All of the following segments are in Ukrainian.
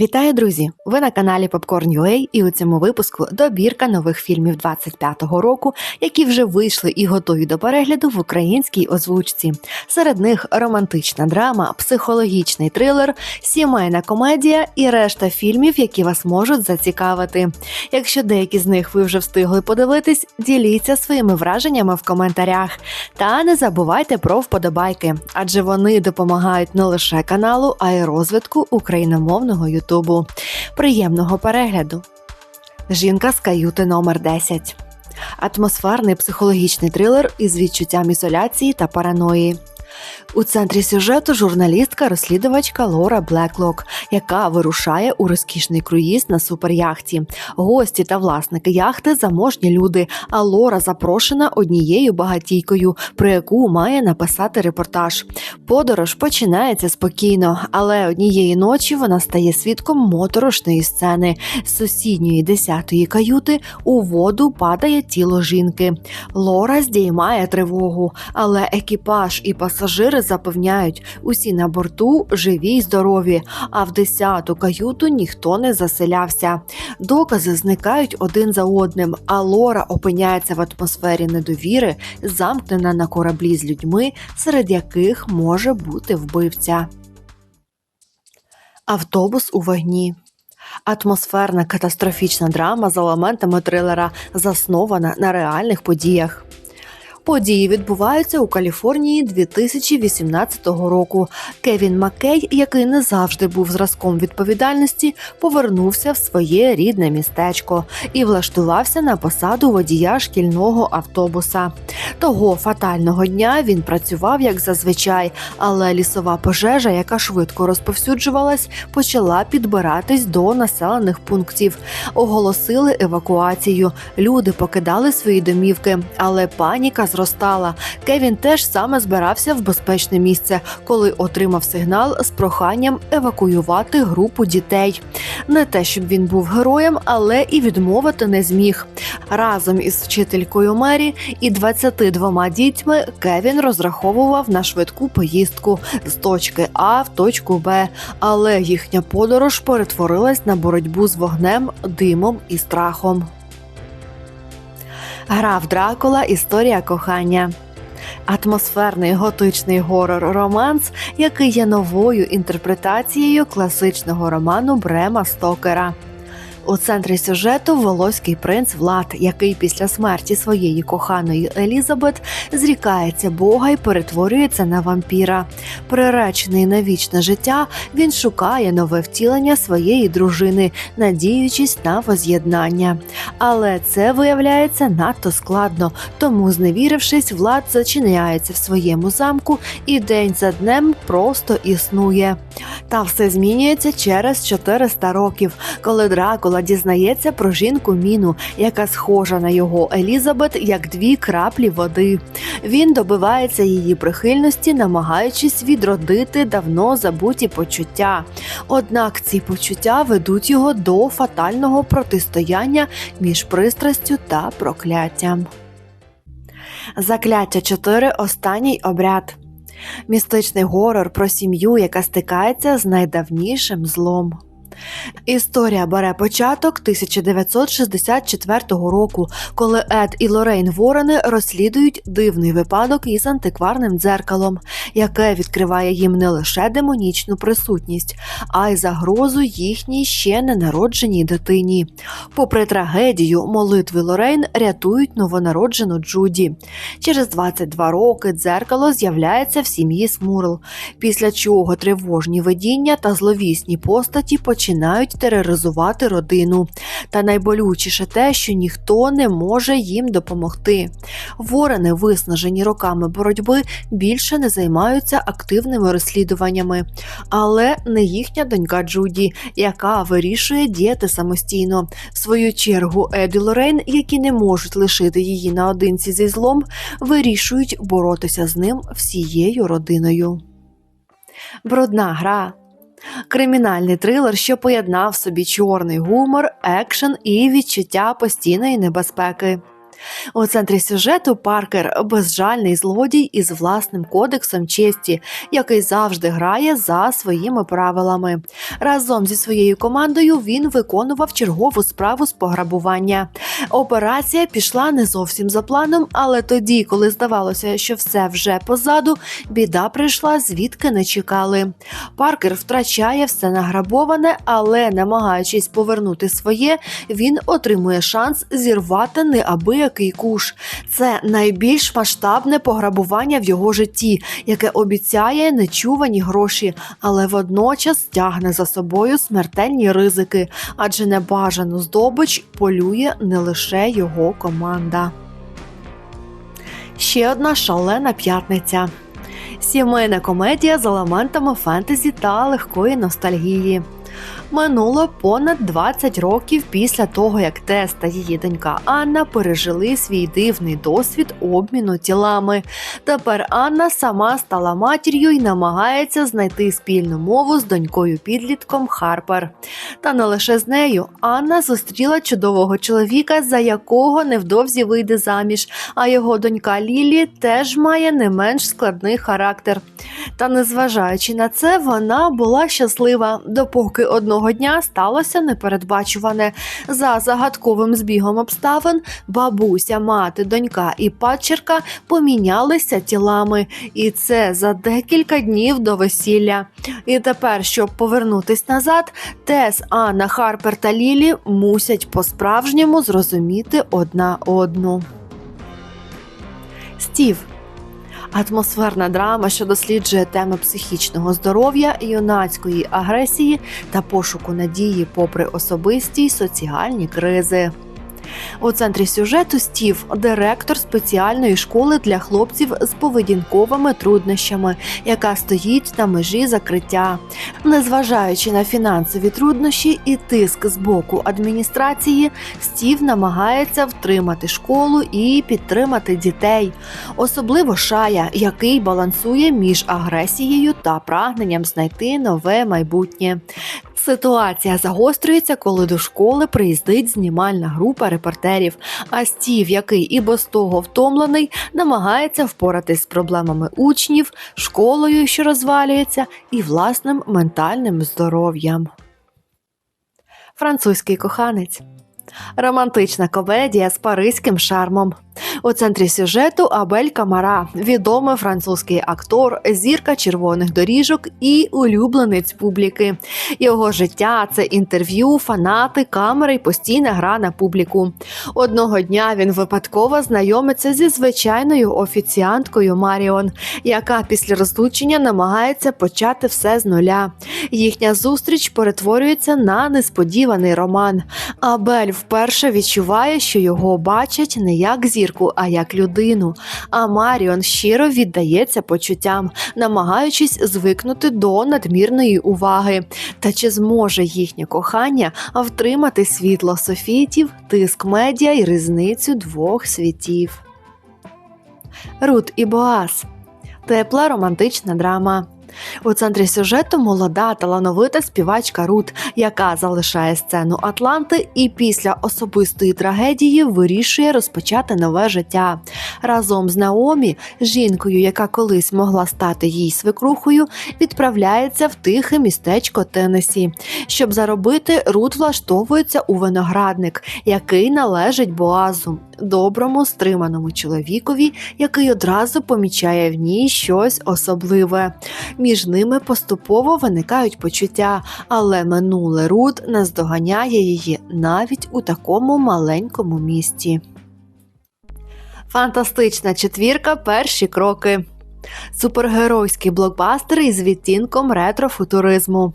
Вітаю, друзі! Ви на каналі Popcorn.ua і у цьому випуску добірка нових фільмів 25-го року, які вже вийшли і готові до перегляду в українській озвучці. Серед них романтична драма, психологічний трилер, сімейна комедія і решта фільмів, які вас можуть зацікавити. Якщо деякі з них ви вже встигли подивитись, діліться своїми враженнями в коментарях. Та не забувайте про вподобайки, адже вони допомагають не лише каналу, а й розвитку україномовного Ютубу. Приємного перегляду. Жінка з каюти номер 10 Атмосферний психологічний трилер із відчуттям ізоляції та параної. У центрі сюжету журналістка-розслідувачка Лора Блеклок, яка вирушає у розкішний круїз на суперяхті. Гості та власники яхти заможні люди. А Лора запрошена однією багатійкою, про яку має написати репортаж. Подорож починається спокійно, але однієї ночі вона стає свідком моторошної сцени. З сусідньої десятої каюти у воду падає тіло жінки. Лора здіймає тривогу, але екіпаж і пасажири запевняють, усі на борту живі й здорові, а в десяту каюту ніхто не заселявся. Докази зникають один за одним, а Лора опиняється в атмосфері недовіри, замкнена на кораблі з людьми, серед яких може бути вбивця. Автобус у вогні. Атмосферна катастрофічна драма з елементами трилера заснована на реальних подіях. Події відбуваються у Каліфорнії 2018 року. Кевін Маккей, який не завжди був зразком відповідальності, повернувся в своє рідне містечко і влаштувався на посаду водія шкільного автобуса. Того фатального дня він працював як зазвичай, але лісова пожежа, яка швидко розповсюджувалась, почала підбиратись до населених пунктів. Оголосили евакуацію. Люди покидали свої домівки, але паніка зростала. Кевін теж саме збирався в безпечне місце, коли отримав сигнал з проханням евакуювати групу дітей. Не те, щоб він був героєм, але і відмовити не зміг. Разом із вчителькою Мері і 22 дітьми Кевін розраховував на швидку поїздку з точки А в точку Б, але їхня подорож перетворилась на боротьбу з вогнем, димом і страхом. Граф Дракула Історія кохання. Атмосферний готичний горор-романс, який є новою інтерпретацією класичного роману Брема Стокера. У центрі сюжету волоський принц Влад, який після смерті своєї коханої Елізабет зрікається Бога і перетворюється на вампіра. Приречений на вічне життя, він шукає нове втілення своєї дружини, надіючись на воз'єднання. Але це виявляється надто складно, тому, зневірившись, влад зачиняється в своєму замку і день за днем просто існує. Та все змінюється через 400 років, коли Дракула дізнається про жінку Міну, яка схожа на його Елізабет як дві краплі води. Він добивається її прихильності, намагаючись відродити давно забуті почуття. Однак ці почуття ведуть його до фатального протистояння між пристрастю та прокляттям. Закляття 4. Останній обряд. Містичний горор про сім'ю, яка стикається з найдавнішим злом. Історія бере початок 1964 року, коли Ед і Лорейн Ворени розслідують дивний випадок із антикварним дзеркалом, яке відкриває їм не лише демонічну присутність, а й загрозу їхній ще ненародженій дитині. Попри трагедію, молитви Лорейн рятують новонароджену Джуді. Через 22 роки дзеркало з'являється в сім'ї Смурл, після чого тривожні видіння та зловісні постаті починають починають тероризувати родину. Та найболючіше те, що ніхто не може їм допомогти. Ворени, виснажені роками боротьби, більше не займаються активними розслідуваннями, але не їхня донька Джуді, яка вирішує діяти самостійно. В свою чергу Еді Лорейн, які не можуть лишити її наодинці зі злом, вирішують боротися з ним всією родиною. Брудна гра. Кримінальний трилер, що поєднав собі чорний гумор, екшен і відчуття постійної небезпеки. У центрі сюжету Паркер безжальний злодій із власним кодексом честі, який завжди грає за своїми правилами. Разом зі своєю командою він виконував чергову справу з пограбування. Операція пішла не зовсім за планом, але тоді, коли здавалося, що все вже позаду, біда прийшла звідки не чекали. Паркер втрачає все награбоване, але намагаючись повернути своє, він отримує шанс зірвати неабиякий куш. Це найбільш масштабне пограбування в його житті, яке обіцяє нечувані гроші, але водночас тягне за собою смертельні ризики, адже небажану здобич полює не лише його команда. Ще одна шалена п'ятниця. Сімейна комедія з елементами фентезі та легкої ностальгії. Минуло понад 20 років після того, як Тес та її донька Анна пережили свій дивний досвід обміну тілами. Тепер Анна сама стала матір'ю і намагається знайти спільну мову з донькою підлітком Харпер. Та не лише з нею Анна зустріла чудового чоловіка, за якого невдовзі вийде заміж. А його донька Лілі теж має не менш складний характер. Та незважаючи на це, вона була щаслива, допоки одного дня сталося непередбачуване. За загадковим збігом обставин бабуся, мати, донька і падчерка помінялися тілами, і це за декілька днів до весілля. І тепер, щоб повернутись назад, Тес, Анна, Харпер та Лілі мусять по-справжньому зрозуміти одна одну. Стів Атмосферна драма, що досліджує теми психічного здоров'я, юнацької агресії та пошуку надії, попри особисті й соціальні кризи. У центрі сюжету Стів, директор спеціальної школи для хлопців з поведінковими труднощами, яка стоїть на межі закриття. Незважаючи на фінансові труднощі і тиск з боку адміністрації, Стів намагається втримати школу і підтримати дітей, особливо Шая, який балансує між агресією та прагненням знайти нове майбутнє. Ситуація загострюється, коли до школи приїздить знімальна група репортерів. А Стів, який і без того втомлений, намагається впоратись з проблемами учнів, школою, що розвалюється, і власним ментальним здоров'ям. Французький коханець. Романтична комедія з паризьким шармом. У центрі сюжету Абель Камара, відомий французький актор, зірка червоних доріжок і улюбленець публіки. Його життя це інтерв'ю, фанати, камери й постійна гра на публіку. Одного дня він випадково знайомиться зі звичайною офіціанткою Маріон, яка після розлучення намагається почати все з нуля. Їхня зустріч перетворюється на несподіваний роман. Абель вперше відчуває, що його бачать не як зірку, а як людину. А Маріон щиро віддається почуттям, намагаючись звикнути до надмірної уваги. Та чи зможе їхнє кохання втримати світло софітів, тиск медіа і різницю двох світів? Рут і Боас тепла романтична драма. У центрі сюжету молода талановита співачка Рут, яка залишає сцену Атланти і після особистої трагедії вирішує розпочати нове життя. Разом з Наомі, жінкою, яка колись могла стати їй свекрухою, відправляється в тихе містечко Теннесі. Щоб заробити, Рут влаштовується у виноградник, який належить Боазу, доброму стриманому чоловікові, який одразу помічає в ній щось особливе. Між ними поступово виникають почуття, але минуле Рут наздоганяє її навіть у такому маленькому місті. Фантастична четвірка. Перші кроки. Супергеройський блокбастер із відтінком ретрофутуризму.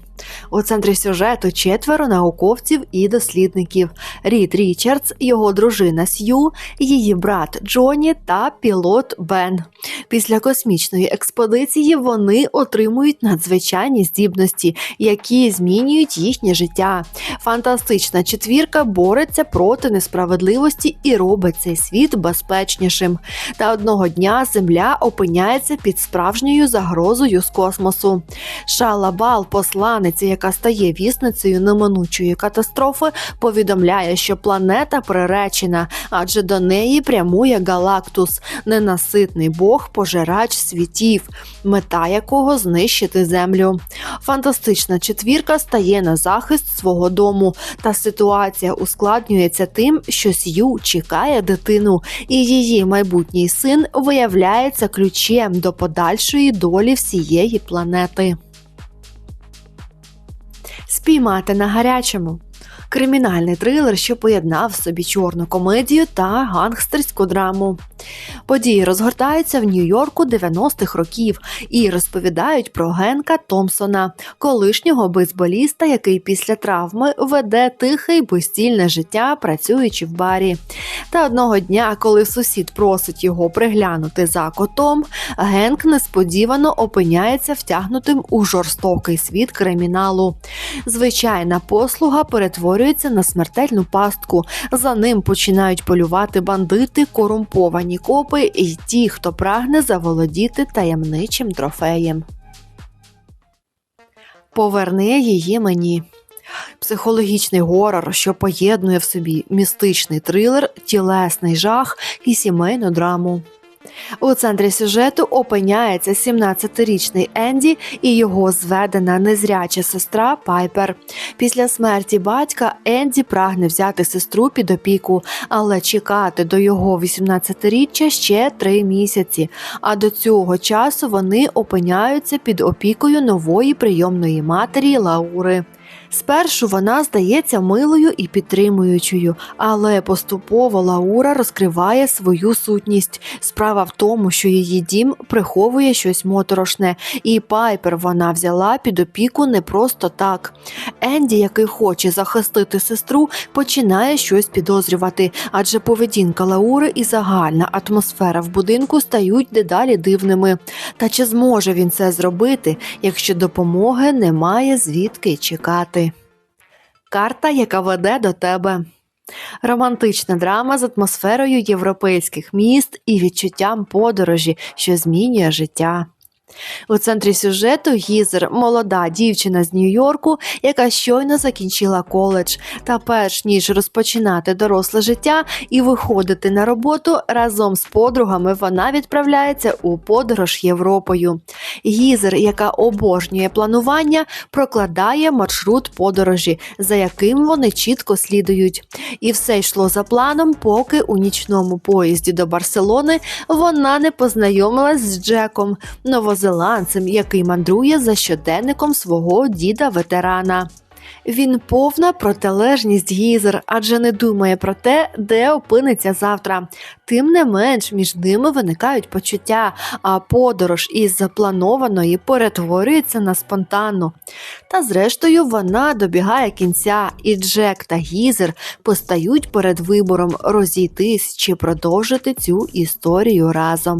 У центрі сюжету четверо науковців і дослідників: Рід Річардс, його дружина Сью, її брат Джоні та пілот Бен. Після космічної експедиції вони отримують надзвичайні здібності, які змінюють їхнє життя. Фантастична четвірка бореться проти несправедливості і робить цей світ безпечнішим. Та одного дня Земля опиняється під справжньою загрозою з космосу. Шалабал, посланець красавиці, яка стає вісницею неминучої катастрофи, повідомляє, що планета приречена, адже до неї прямує Галактус, ненаситний бог, пожирач світів, мета якого знищити землю. Фантастична четвірка стає на захист свого дому, та ситуація ускладнюється тим, що Сью чекає дитину, і її майбутній син виявляється ключем до подальшої долі всієї планети. Спіймати на гарячому. Кримінальний трилер, що поєднав собі чорну комедію та гангстерську драму. Події розгортаються в Нью-Йорку 90-х років і розповідають про Генка Томпсона, колишнього бейсболіста, який після травми веде тихе й безцільне життя, працюючи в барі. Та одного дня, коли сусід просить його приглянути за котом, Генк несподівано опиняється втягнутим у жорстокий світ криміналу. Звичайна послуга перетворюється на смертельну пастку. За ним починають полювати бандити, корумповані копи і ті, хто прагне заволодіти таємничим трофеєм. Поверни її мені. Психологічний горор, що поєднує в собі містичний трилер, тілесний жах і сімейну драму. У центрі сюжету опиняється 17-річний Енді і його зведена незряча сестра Пайпер. Після смерті батька Енді прагне взяти сестру під опіку, але чекати до його 18-річчя ще три місяці. А до цього часу вони опиняються під опікою нової прийомної матері Лаури. Спершу вона здається милою і підтримуючою, але поступово Лаура розкриває свою сутність. Справа в тому, що її дім приховує щось моторошне, і Пайпер вона взяла під опіку не просто так. Енді, який хоче захистити сестру, починає щось підозрювати, адже поведінка Лаури і загальна атмосфера в будинку стають дедалі дивними. Та чи зможе він це зробити, якщо допомоги немає звідки чекати? Карта, яка веде до тебе. Романтична драма з атмосферою європейських міст і відчуттям подорожі, що змінює життя. У центрі сюжету Гізер молода дівчина з Нью-Йорку, яка щойно закінчила коледж. Та перш ніж розпочинати доросле життя і виходити на роботу разом з подругами, вона відправляється у подорож Європою. Гізер, яка обожнює планування, прокладає маршрут подорожі, за яким вони чітко слідують. І все йшло за планом, поки у нічному поїзді до Барселони вона не познайомилась з Джеком, новозеландцем, який мандрує за щоденником свого діда ветерана. Він повна протилежність гізер, адже не думає про те, де опиниться завтра. Тим не менш, між ними виникають почуття, а подорож із запланованої перетворюється на спонтанну. Та зрештою вона добігає кінця, і Джек та Гізер постають перед вибором розійтись чи продовжити цю історію разом.